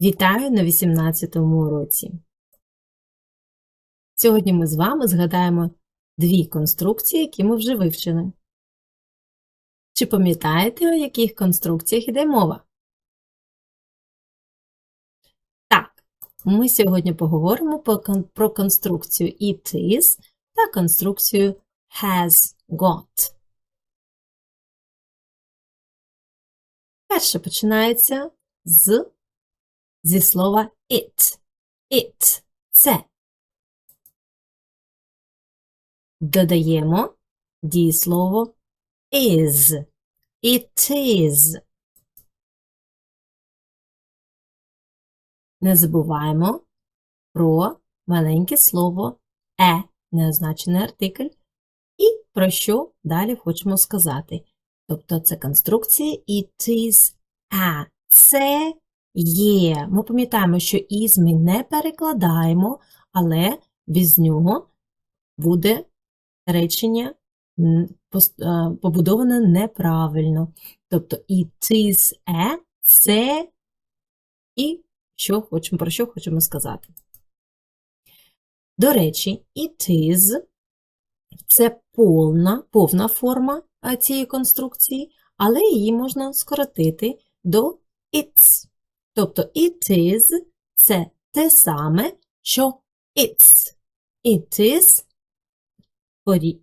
Вітаю на 18-му уроці. Сьогодні ми з вами згадаємо дві конструкції, які ми вже вивчили. Чи пам'ятаєте, о яких конструкціях йде мова? Так, ми сьогодні поговоримо про конструкцію it is та конструкцію has got. Перше починається з зі слова it. It це. Додаємо дієслово is. It is. Не забуваємо про маленьке слово е, неозначений артикль, і про що далі хочемо сказати. Тобто це конструкція it is a. Це Є. Ми пам'ятаємо, що із ми не перекладаємо, але без нього буде речення побудоване неправильно. Тобто it is a – це і що хочемо, про що хочемо сказати. До речі, it is це повна, повна форма цієї конструкції, але її можна скоротити до it's. Тобто it is це те саме, що it's. It is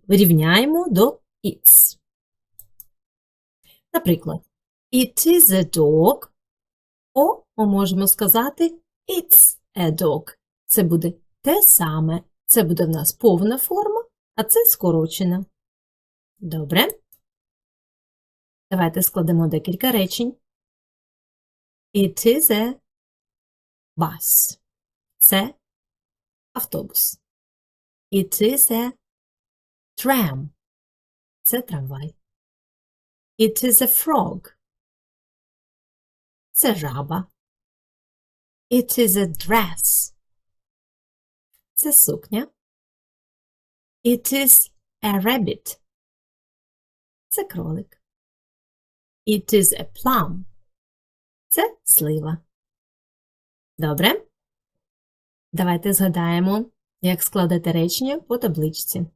порівняємо до it's. Наприклад, it is a dog. О, ми можемо сказати it's a dog. Це буде те саме. Це буде в нас повна форма, а це скорочена. Добре. Давайте складемо декілька речень. It is a bus. Це автобус. It is a tram. Це трамвай. It is a frog. Це жаба. It is a dress. Це сукня. It is a rabbit. Це кролик. It is a plum. Це слива. Добре? Давайте згадаємо, як складати речення по табличці.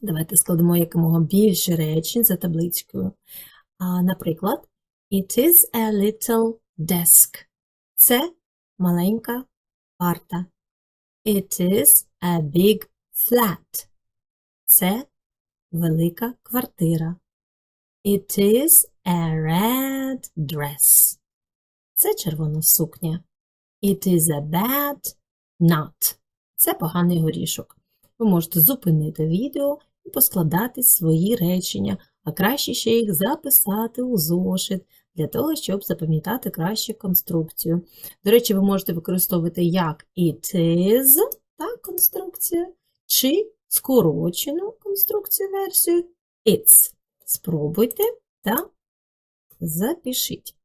Давайте складемо якомога більше речень за табличкою. А, Наприклад, It is a little desk. Це маленька парта. It is a big flat. Це велика квартира. It is a red dress. Це червона сукня. It is a bad nut. Це поганий горішок. Ви можете зупинити відео і поскладати свої речення, а краще ще їх записати у зошит для того, щоб запам'ятати краще конструкцію. До речі, ви можете використовувати як it is, так, конструкція, чи скорочену конструкцію версію it's. Спробуйте та запишіть.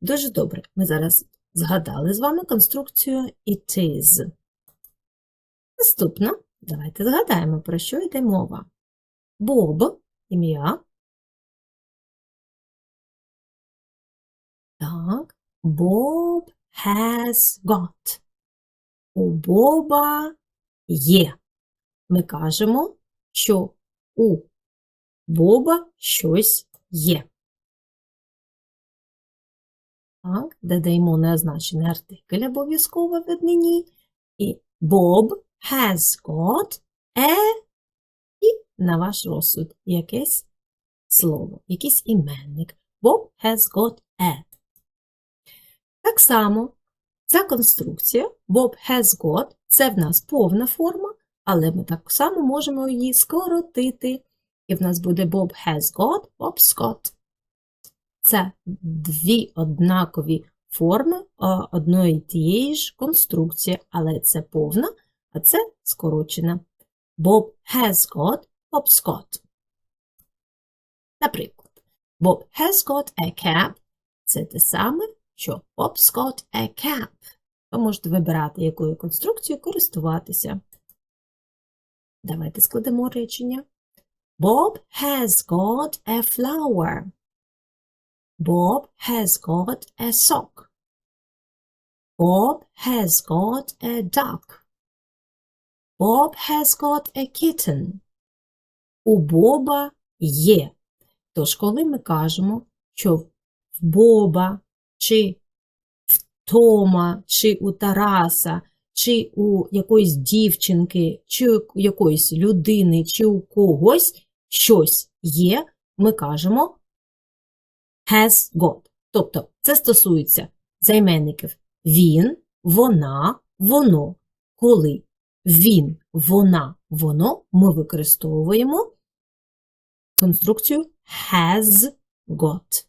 Дуже добре, ми зараз згадали з вами конструкцію it is. Наступно, давайте згадаємо, про що йде мова. Боб, ім'я. Так, Bob has got. У Боба є. Ми кажемо, що у Боба щось є. Так, додаємо неозначений артикль обов'язково в однині. І Bob has got a і на ваш розсуд якесь слово, якийсь іменник. Bob has got a. Так само ця конструкція Bob has got це в нас повна форма, але ми так само можемо її скоротити. І в нас буде Bob has got, Bob's got. Це дві однакові форми одної тієї ж конструкції, але це повна, а це скорочена. Bob has got Bob's got. Наприклад, Bob has got a cap. Це те саме, що Bob's got a cap. Ви можете вибирати, якою конструкцією користуватися. Давайте складемо речення. Bob has got a flower. Bob has got a sock. Bob has got a duck. Bob has got a kitten. У Боба є. Тож, коли ми кажемо, що в Боба, чи в Тома, чи у Тараса, чи у якоїсь дівчинки, чи у якоїсь людини, чи у когось щось є, ми кажемо has got. Тобто це стосується займенників він, вона, воно. Коли він, вона, воно, ми використовуємо конструкцію has got.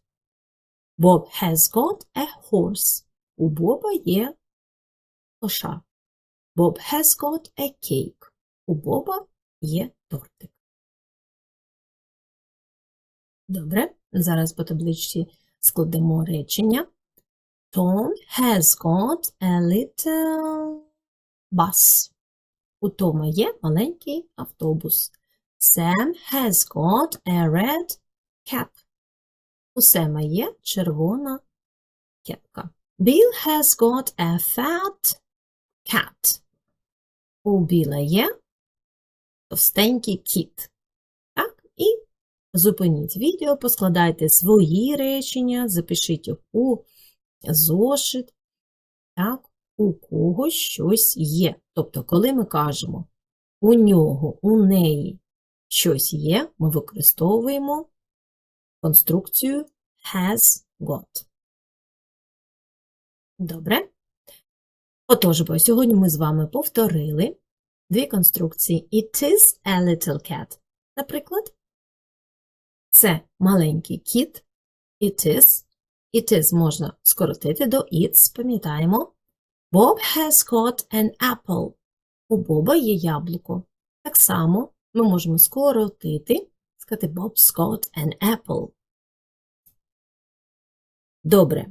Bob has got a horse. У Боба є коша. Bob has got a cake. У Боба є тортик. Добре, зараз по табличці складемо речення. Tom has got a little bus. У Тома є маленький автобус. Sam has got a red cap. У Сема є червона кепка. Bill has got a fat cat. У Біла є товстенький кіт. Зупиніть відео, поскладайте свої речення, запишіть їх у зошит. Так, у когось щось є. Тобто, коли ми кажемо у нього, у неї щось є, ми використовуємо конструкцію has got. Добре? Отож, бо сьогодні ми з вами повторили дві конструкції It is a little cat. Наприклад, це маленький кіт. It is. It is можна скоротити до its, пам'ятаємо. Bob has got an apple. У Боба є яблуко. Так само ми можемо скоротити, сказати Bob's got an apple. Добре.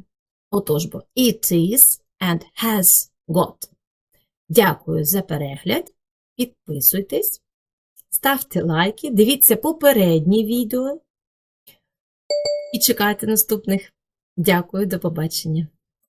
Отож бо it is and has got. Дякую за перегляд. Підписуйтесь, ставте лайки, дивіться попередні відео і чекайте наступних. Дякую, до побачення.